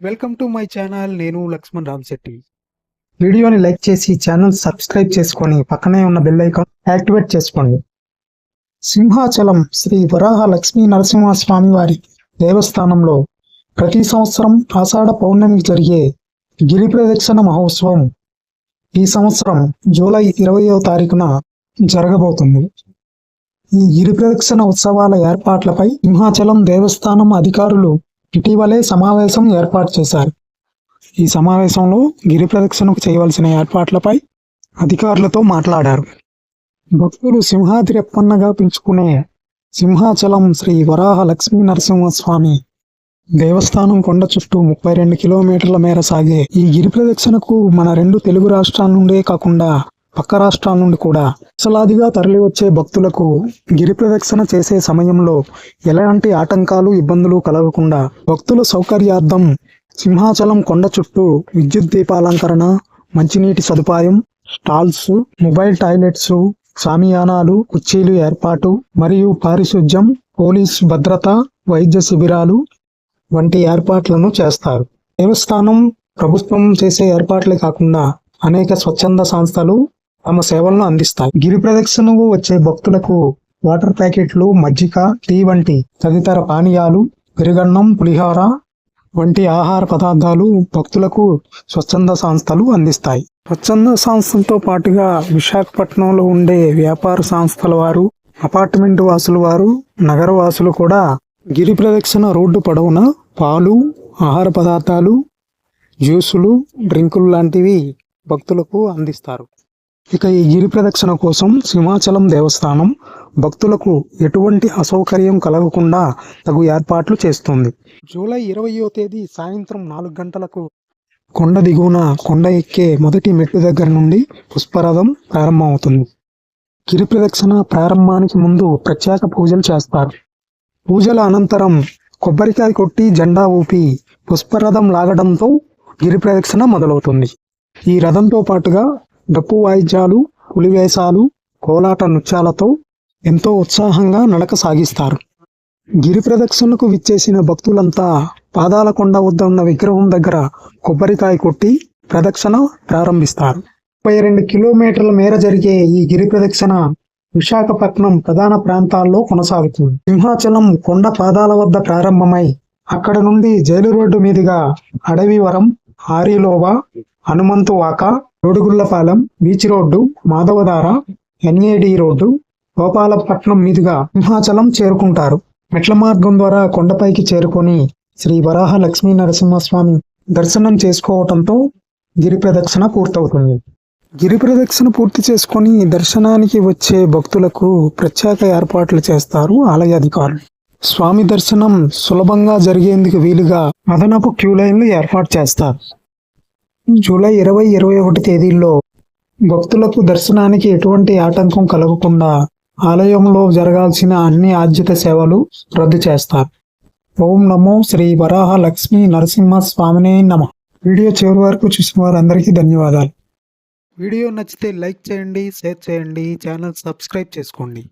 Welcome to my channel నేను లక్ష్మణ్ రామ్శెట్టి. వీడియోని like చేసి ఛానల్ సబ్స్క్రైబ్ చేసుకొని పక్కనే ఉన్న బెల్ ఐకాన్ యాక్టివేట్ చేసుకోండి. సింహాచలం శ్రీ వరాహ లక్ష్మీ నరసింహస్వామి వారి దేవస్థానంలో ప్రతి సంవత్సరం ఆషాఢ పౌర్ణమికి జరిగే గిరి ప్రదక్షిణ మహోత్సవం ఈ సంవత్సరం జూలై ఇరవయో తారీఖున జరగబోతుంది. ఈ గిరి ప్రదక్షిణ ఉత్సవాల ఏర్పాట్లపై సింహాచలం దేవస్థానం అధికారులు ఇటీవలే సమావేశం ఏర్పాటు చేశారు. ఈ సమావేశంలో గిరి ప్రదక్షిణకు చేయవలసిన ఏర్పాట్లపై అధికారులతో మాట్లాడారు. భక్తులు సింహాద్రి అప్పన్నగా పిలుచుకునే సింహాచలం శ్రీ వరాహ లక్ష్మీ నరసింహస్వామి దేవస్థానం కొండ చుట్టూ ముప్పై రెండు కిలోమీటర్ల మేర సాగే ఈ గిరి ప్రదక్షిణకు మన రెండు తెలుగు రాష్ట్రాల నుండే కాకుండా పక్క రాష్ట్రాల నుండి కూడా లక్షలాదిగా తరలివచ్చే భక్తులకు గిరి ప్రదక్షిణ చేసే సమయంలో ఎలాంటి ఆటంకాలు ఇబ్బందులు కలగకుండా భక్తుల సౌకర్యార్థం సింహాచలం కొండ చుట్టూ విద్యుత్ దీపాలంకరణ మంచినీటి సదుపాయం స్టాల్స్ మొబైల్ టాయిలెట్స్ సామియానాలు కుర్చీలు ఏర్పాటు మరియు పారిశుధ్యం పోలీస్ భద్రత వైద్య శిబిరాలు వంటి ఏర్పాట్లను చేస్తారు. దేవస్థానం ప్రభుత్వం చేసే ఏర్పాట్లే కాకుండా అనేక స్వచ్ఛంద సంస్థలు తమ సేవలను అందిస్తాయి. గిరి ప్రదక్షిణకు వచ్చే భక్తులకు వాటర్ ప్యాకెట్లు మజ్జిగ టీ వంటి తదితర పానీయాలు పెరుగన్నం పులిహోర వంటి ఆహార పదార్థాలు భక్తులకు స్వచ్ఛంద సంస్థలు అందిస్తాయి. స్వచ్ఛంద సంస్థలతో పాటుగా విశాఖపట్నంలో ఉండే వ్యాపార సంస్థల వారు అపార్ట్మెంట్ వాసుల వారు నగర వాసులు కూడా గిరి ప్రదక్షిణ రోడ్డు పొడవున పాలు ఆహార పదార్థాలు జ్యూసులు డ్రింకులు లాంటివి భక్తులకు అందిస్తారు. ఇక ఈ గిరి ప్రదక్షిణ కోసం సింహాచలం దేవస్థానం భక్తులకు ఎటువంటి అసౌకర్యం కలగకుండా తగు ఏర్పాట్లు చేస్తుంది. జూలై ఇరవయో తేదీ సాయంత్రం నాలుగు గంటలకు కొండ దిగువన కొండ ఎక్కే మొదటి మెట్టు దగ్గర నుండి పుష్పరథం ప్రారంభమవుతుంది. గిరి ప్రదక్షిణ ప్రారంభానికి ముందు ప్రత్యేక పూజలు చేస్తారు. పూజల అనంతరం కొబ్బరికాయ కొట్టి జెండా ఊపి పుష్పరథం లాగడంతో గిరి ప్రదక్షిణ మొదలవుతుంది. ఈ రథంతో పాటుగా డప్పు వాయిద్యాలు పులివేషాలు కోలాట నృత్యాలతో ఎంతో ఉత్సాహంగా నడక సాగిస్తారు. గిరి ప్రదక్షిణకు విచ్చేసిన భక్తులంతా పాదాల కొండ వద్ద ఉన్న విగ్రహం దగ్గర కొబ్బరికాయ కొట్టి ప్రదక్షిణ ప్రారంభిస్తారు. ముప్పై రెండు కిలోమీటర్ల మేర జరిగే ఈ గిరి ప్రదక్షిణ విశాఖపట్నం ప్రధాన ప్రాంతాల్లో కొనసాగుతుంది. సింహాచలం కొండ పాదాల వద్ద ప్రారంభమై అక్కడ నుండి జైలు రోడ్డు మీదుగా Adavivaram Arilova Hanumanthuvaka Rodugullapalem beach road Madhavadhara NAD road Gopalapatnam మీదుగా సింహాచలం చేరుకుంటారు. మెట్ల మార్గం ద్వారా కొండపైకి చేరుకొని శ్రీ వరాహ లక్ష్మీ నరసింహస్వామి దర్శనం చేసుకోవటంతో గిరి ప్రదక్షిణ పూర్తవుతుంది. గిరి ప్రదక్షిణ పూర్తి చేసుకొని దర్శనానికి వచ్చే భక్తులకు ప్రత్యేక ఏర్పాట్లు చేస్తారు ఆలయ అధికారులు. స్వామి దర్శనం సులభంగా జరిగేందుకు వీలుగా అదనపు క్యూ లైన్లు ఏర్పాటు చేస్తారు. జూలై ఇరవై ఇరవై ఒకటి తేదీల్లో భక్తులకు దర్శనానికి ఎటువంటి ఆటంకం కలగకుండా ఆలయంలో జరగాల్సిన అన్ని ఆద్యత సేవలు రద్దు చేస్తారు. ఓం నమో శ్రీ వరాహ లక్ష్మీ నరసింహ స్వామినే నమ. వీడియో చివరి వరకు చూసిన వారందరికీ ధన్యవాదాలు. వీడియో నచ్చితే లైక్ చేయండి షేర్ చేయండి ఛానల్ సబ్స్క్రైబ్ చేసుకోండి.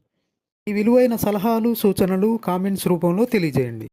ఈ విలువైన సలహాలు సూచనలు కామెంట్స్ రూపంలో తెలియజేయండి.